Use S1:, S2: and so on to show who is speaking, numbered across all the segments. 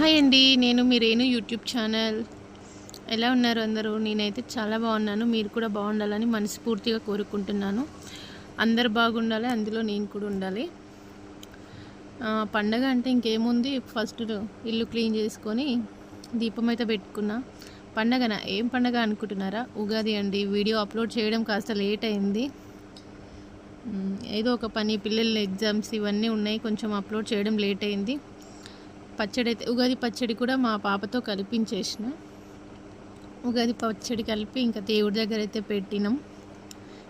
S1: Hi అండి. నేను మీ Renu YouTube channel. ఎలా ఉన్నారు అందరూ? నేనైతే చాలా బాగున్నాను. మీరు కూడా బాగుండాలని మనస్ఫూర్తిగా కోరుకుంటున్నాను. అందరు బాగుండాలి అందులో నేను కూడా ఉండాలి. పండగ అంటే ఇంకేముంది? ఫస్ట్ ఇల్లు క్లీన్ చేసుకొని దీపం అయితే పెట్టుకున్నా. పండగన? ఏం పండగ అనుకుంటున్నారా? ఉగాది అండి. వీడియో అప్లోడ్ చేయడం కాస్త లేట్ అయింది. ఏదో ఒక పని పిల్లల ఎగ్జామ్స్ ఇవన్నీ ఉన్నాయి. కొంచెం అప్లోడ్ చేయడం లేట్ అయింది. పచ్చడి అయితే ఉగాది పచ్చడి కూడా మా పాపతో కలిపించేసిన. ఉగాది పచ్చడి కలిపి ఇంకా దేవుడి దగ్గర అయితే పెట్టినాం.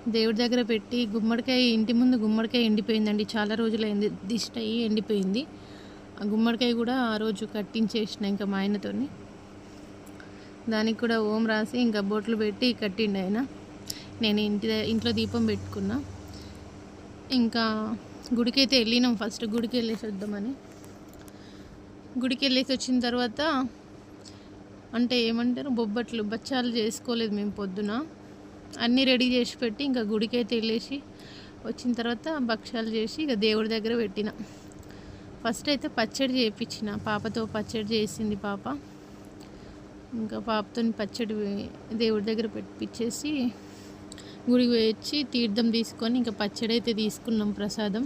S1: దేవుడి దగ్గర పెట్టి గుమ్మడికాయ ఇంటి ముందు గుమ్మడికాయ ఎండిపోయిందండి. చాలా రోజులైంది దిష్ట అయ్యి ఎండిపోయింది. ఆ గుమ్మడికాయ కూడా ఆ రోజు కట్టించేసిన ఇంకా మా ఆయనతోని. దానికి కూడా ఓం రాసి ఇంకా బొట్లు పెట్టి కట్టిండు ఆయన. నేను ఇంటి ఇంట్లో దీపం పెట్టుకున్నా. ఇంకా గుడికి అయితే వెళ్ళినాం. ఫస్ట్ గుడికి వెళ్ళేసి వద్దామని గుడికి వెళ్ళేసి వచ్చిన తర్వాత అంటే ఏమంటారు బొబ్బట్లు బచ్చాలు చేసుకోలేదు మేము పొద్దున. అన్నీ రెడీ చేసి పెట్టి ఇంకా గుడికైతే వెళ్ళేసి వచ్చిన తర్వాత భక్ష్యాలు చేసి ఇక దేవుడి దగ్గర పెట్టిన. ఫస్ట్ అయితే పచ్చడి చేయించిన పాపతో పచ్చడి చేసింది పాప. ఇంకా పాపతో పచ్చడి దేవుడి దగ్గర పెట్టించేసి గుడికి వచ్చి తీర్థం తీసుకొని ఇంకా పచ్చడి అయితే తీసుకున్నాం ప్రసాదం.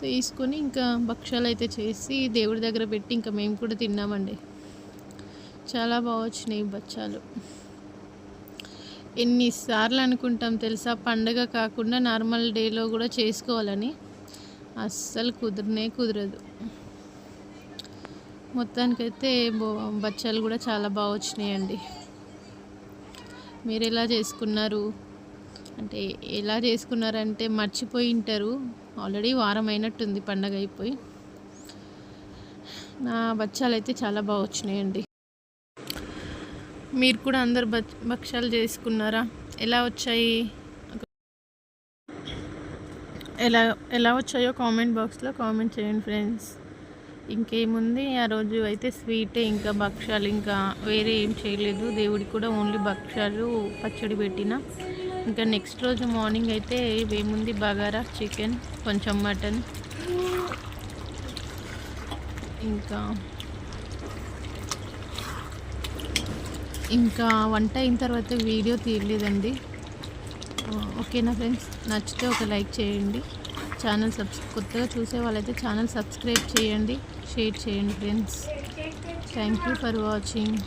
S1: తీసుకొని ఇంకా భక్ష్యాలు అయితే చేసి దేవుడి దగ్గర పెట్టి ఇంకా మేము కూడా తిన్నామండి. చాలా బాగా వచ్చినాయి బచ్చాలు ఎన్నిసార్లు అనుకుంటాం తెలుసా? పండగ కాకుండా నార్మల్ డేలో కూడా చేసుకోవాలని. అస్సలు కుదరనే కుదరదు. మొత్తానికైతే బచ్చాలు కూడా చాలా బాగా వచ్చినాయండి. మీరు ఎలా చేసుకున్నారు? అంటే ఎలా చేసుకున్నారంటే మర్చిపోయి ఉంటారు. ఆల్రెడీ వారం అయినట్టుంది పండగ అయిపోయి. నా బచ్చాలు అయితే చాలా బాగా వచ్చినాయండి. మీరు కూడా అందరు భక్ష్యాలు భక్షాలు చేసుకున్నారా? ఎలా వచ్చాయి? ఎలా ఎలా వచ్చాయో కామెంట్ బాక్స్లో కామెంట్ చేయండి ఫ్రెండ్స్. ఇంకేముంది? ఆ రోజు అయితే స్వీటే ఇంకా భక్షాలు ఇంకా వేరే ఏం చేయలేదు. దేవుడికి కూడా ఓన్లీ భక్ష్యాలు పచ్చడి పెట్టిన. ఇంకా నెక్స్ట్ రోజు మార్నింగ్ అయితే ఏముంది? బగారా చికెన్ కొంచెం మటన్ ఇంకా ఇంకా వంట అయిన తర్వాత వీడియో తీయలేదండి. ఓకేనా ఫ్రెండ్స్? నచ్చితే ఒక లైక్ చేయండి. ఛానల్ సబ్స్ కొత్తగా చూసే వాళ్ళైతే ఛానల్ సబ్స్క్రైబ్ చేయండి. షేర్ చేయండి friends. Thank you for watching